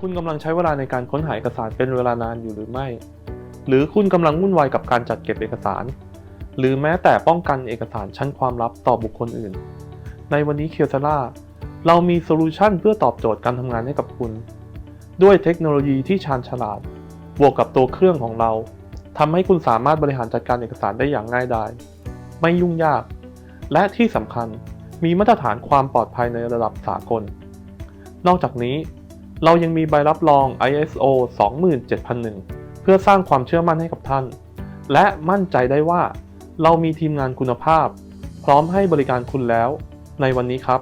คุณกำลังใช้เวลาในการค้นหาเอกสารเป็นเวลานานอยู่หรือไม่ หรือคุณกำลังวุ่นวายกับการจัดเก็บเอกสาร หรือแม้แต่ป้องกันเอกสารชั้นความลับต่อบุคคลอื่น ในวันนี้เคียวซาร่าเรามีโซลูชันเพื่อตอบโจทย์การทำงานให้กับคุณ ด้วยเทคโนโลยีที่ชาญฉลาด บวกกับตัวเครื่องของเราทำให้คุณสามารถบริหารจัดการเอกสารได้อย่างง่ายดาย ไม่ยุ่งยาก และที่สำคัญมีมาตรฐานความปลอดภัยในระดับสากล นอกจากนี้ เรายังมีใบรับรอง ISO 27001 เพื่อสร้างความเชื่อมั่นให้กับท่าน และมั่นใจได้ว่า เรามีทีมงานคุณภาพ พร้อมให้บริการคุณแล้วในวันนี้ครับ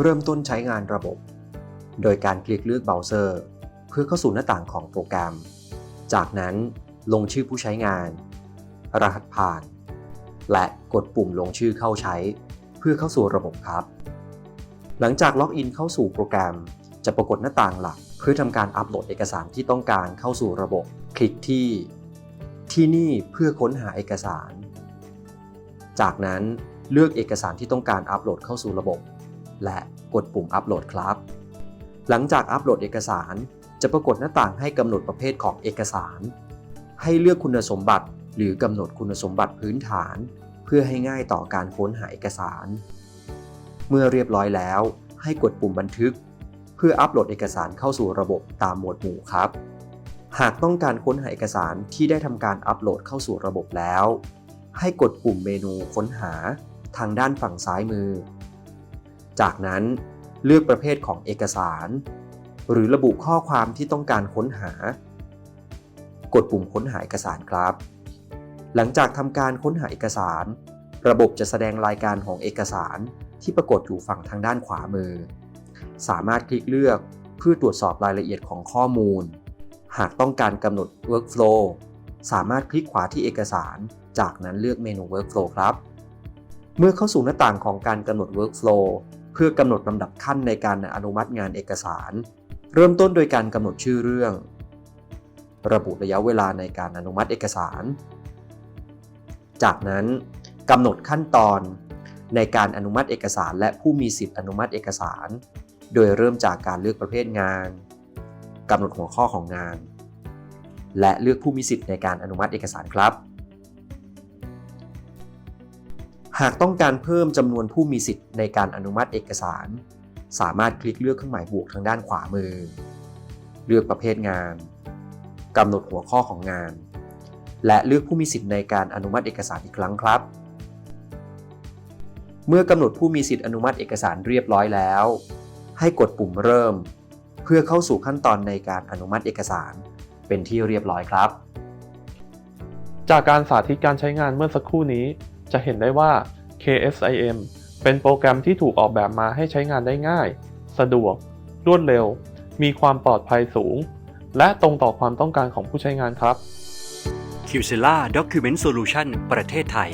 เริ่มต้นใช้งานระบบ โดยการคลิกเลือกเบราว์เซอร์ เพื่อเข้าสู่หน้าต่างของโปรแกรม จากนั้นลงชื่อผู้ใช้งาน รหัสผ่าน และกดปุ่มลงชื่อเข้าใช้ เพื่อเข้าสู่ระบบครับ หลังจากล็อกอินเข้าสู่โปรแกรม จะปรากฏหน้าต่างหลัก เพื่อทำการอัปโหลดเอกสารที่ต้องการเข้าสู่ระบบ คลิกที่ ที่นี่เพื่อค้นหาเอกสาร จากนั้นเลือกเอกสารที่ต้องการอัปโหลดเข้าสู่ระบบ และกดปุ่มอัปโหลดครับ หลังจากอัปโหลดเอกสารจะปรากฏหน้าต่างให้กำหนดประเภทของเอกสาร ให้เลือกคุณสมบัติ หรือกำหนดคุณสมบัติพื้นฐาน เพื่อให้ง่ายต่อการค้นหาเอกสาร เมื่อเรียบร้อยแล้ว ให้กดปุ่มบันทึก เพื่ออัปโหลดเอกสารเข้าสู่ระบบตามหมวดหมู่ครับ หากต้องการค้นหาเอกสารที่ได้ทำการอัปโหลดเข้าสู่ระบบแล้ว ให้กดปุ่มเมนูค้นหาทางด้านฝั่งซ้ายมือ จากนั้นเลือกประเภทของเอกสาร หรือระบุข้อความที่ต้องการค้นหา กดปุ่มค้นหาเอกสารครับ หลังจากทำการค้นหาเอกสาร ระบบจะแสดงรายการของเอกสารที่ปรากฏอยู่ฝั่งทางด้านขวามือ สามารถคลิกเลือกเพื่อตรวจสอบรายละเอียดของข้อมูล หากต้องการกำหนด workflow สามารถคลิกขวาที่เอกสาร จากนั้นเลือกเมนู workflow ครับ เมื่อเข้าสู่หน้าต่างของการกำหนด workflow เพื่อกำหนดลำดับขั้นในการอนุมัติงานเอกสาร เริ่มต้นโดยการกำหนดชื่อเรื่อง ระบุระยะเวลาในการอนุมัติเอกสาร จากนั้นกำหนดขั้นตอนในการอนุมัติเอกสาร และผู้มีสิทธิอนุมัติเอกสาร โดยเริ่มจากการเลือกประเภทงานกำหนดหัวข้อของงาน และเลือกผู้มีสิทธิ์ในการอนุมัติเอกสารครับ หากต้องการเพิ่มจำนวนผู้มีสิทธิ์ในการอนุมัติเอกสาร สามารถคลิกเลือกเครื่องหมายบวกทางด้านขวามือ เลือกประเภทงานกำหนดหัวข้อของงาน และเลือกผู้มีสิทธิ์ในการอนุมัติเอกสารอีกครั้งครับ เมื่อกำหนดผู้มีสิทธิ์อนุมัติเอกสารเรียบร้อยแล้ว ให้กดปุ่มเริ่ม เพื่อเข้าสู่ขั้นตอนในการอนุมัติเอกสารเป็นที่เรียบร้อยครับ จากการสาธิตการใช้งานเมื่อสักครู่นี้ จะเห็นได้ว่า KSIM เป็นโปรแกรมที่ถูกออกแบบมาให้ใช้งานได้ง่าย สะดวก รวดเร็ว มีความปลอดภัยสูง และตรงต่อความต้องการของผู้ใช้งานครับ q c e l a Document Solution ประเทศไทย